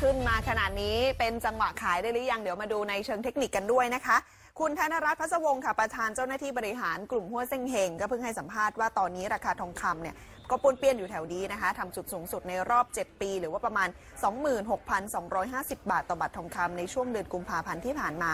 ขึ้นมาขนาดนี้เป็นจังหวะขายได้หรือยังเดี๋ยวมาดูในเชิงเทคนิคกันด้วยนะคะ คุณธนรัตน์พัศวงศ์ค่ะประธานเจ้าหน้าที่บริหารกลุ่มหัวเส้งเฮงก็เพิ่งให้สัมภาษณ์ว่าตอนนี้ราคาทองคำเนี่ยก็ปนเปี้ยนอยู่แถวนี้นะคะทำจุดสูงสุดในรอบ 7 ปี หรือว่าประมาณ 26,250 บาทต่อบาททองคำในช่วงเดือนกุมภาพันธ์ที่ผ่านมา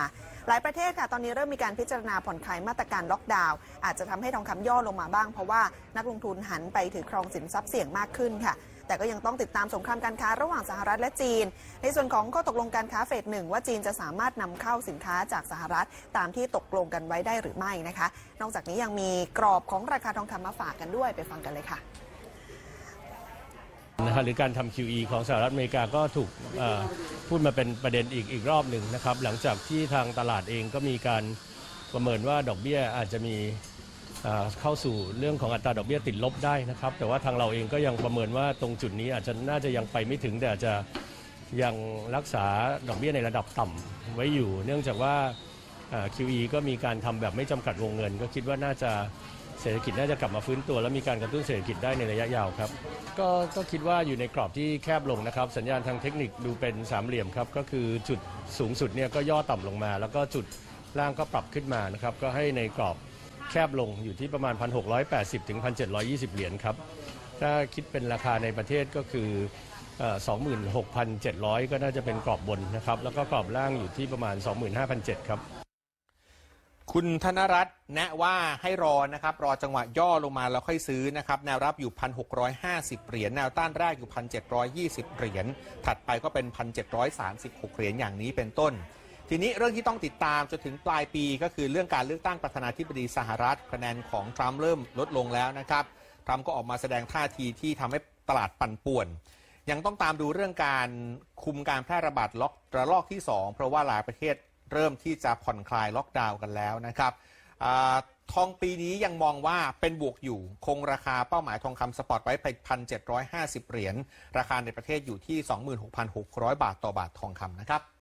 หลายประเทศค่ะ ตอนนี้เริ่มมีการพิจารณาผ่อนคลายมาตรการล็อกดาวน์อาจจะทำให้ทองคำย่อลงมาบ้าง เพราะว่านักลงทุนหันไปถือครองสินทรัพย์เสี่ยงมากขึ้นค่ะแต่ก็ยังต้องติดตามสงครามการค้าระหว่างสหรัฐและจีน ในส่วนของข้อตกลงการค้าเฟสหนึ่งว่าจีนจะสามารถนำเข้าสินค้าจากสหรัฐตามที่ตกลงกันไว้ได้หรือไม่นะคะ นอกจากนี้ยังมีกรอบของราคาทองคำมาฝากกันด้วยไปฟังกันเลยค่ะนะฮะหรือการทำ QE ของสหรัฐอเมริกาก็ถูกพูดมาเป็นประเด็นอีกอีกรอบหนึ่งนะครับ หลังจากที่ทางตลาดเองก็มีการประเมินว่าดอกเบี้ยอาจจะมีเข้าสู่เรื่องของอัตราดอกเบี้ยติดลบได้นะครับ แต่ว่าทางเราเองก็ยังประเมินว่าตรงจุดนี้อาจจะน่าจะยังไปไม่ถึงแต่อาจจะยังรักษาดอกเบี้ยในระดับต่ำไว้อยู่ เนื่องจากว่า QE ก็มีการทำแบบไม่จำกัดวงเงิน ก็คิดว่าน่าจะเศรษฐกิจน่าจะกลับมาฟื้นตัว และมีการกระตุ้นเศรษฐกิจได้ในระยะยาวครับก็ก็คิดว่าอยู่ในกรอบที่แคบลงนะครับ สัญญาณทางเทคนิคดูเป็นสามเหลี่ยมครับก็คือจุดสูงสุดเนี่ยก็ย่อต่ำลงมา แล้วก็จุดล่างก็ปรับขึ้นมานะครับก็ให้ในกรอบแคบลงอยู่ที่ประมาณ 1,680 ถึง 1,720 เหรียญครับถ้าคิดเป็นราคาในประเทศก็คือเอ่อ26,700 ก็น่าจะเป็นกรอบบนนะครับแล้วก็กรอบล่างอยู่ที่ประมาณ 25,700 ครับ คุณธนรัตน์แนะว่าให้รอนะครับ รอจังหวะย่อลงมาแล้วค่อยซื้อนะครับ แนวรับอยู่ 1,650 เหรียญแนวต้านแรกอยู่ 1,720 เหรียญถัดไปก็เป็น 1,736 เหรียญอย่างนี้เป็นต้น ทีนี้เรื่องที่ต้องติดตามจนถึงปลายปีก็คือเรื่องการเลือกตั้งประธานาธิบดีสหรัฐคะแนนของทรัมป์เริ่มลดลงแล้วนะครับทรัมป์ก็ออกมาแสดงท่าทีที่ทำให้ตลาดปั่นป่วน ยังต้องตามดูเรื่องการคุมการแพร่ระบาดล็อกระลอกที่ 2 เพราะว่าหลายประเทศ เริ่มที่จะผ่อนคลายล็อกดาวน์กันแล้วนะครับอทองปีนี้ยังมองว่าเป็นบวกอยู่ คงราคาเป้าหมายทองคำสปอร์ตไว้ไป1,750 เหรียญ ราคาในประเทศอยู่ที่ 26,600 บาทต่อบาททองคำนะครับ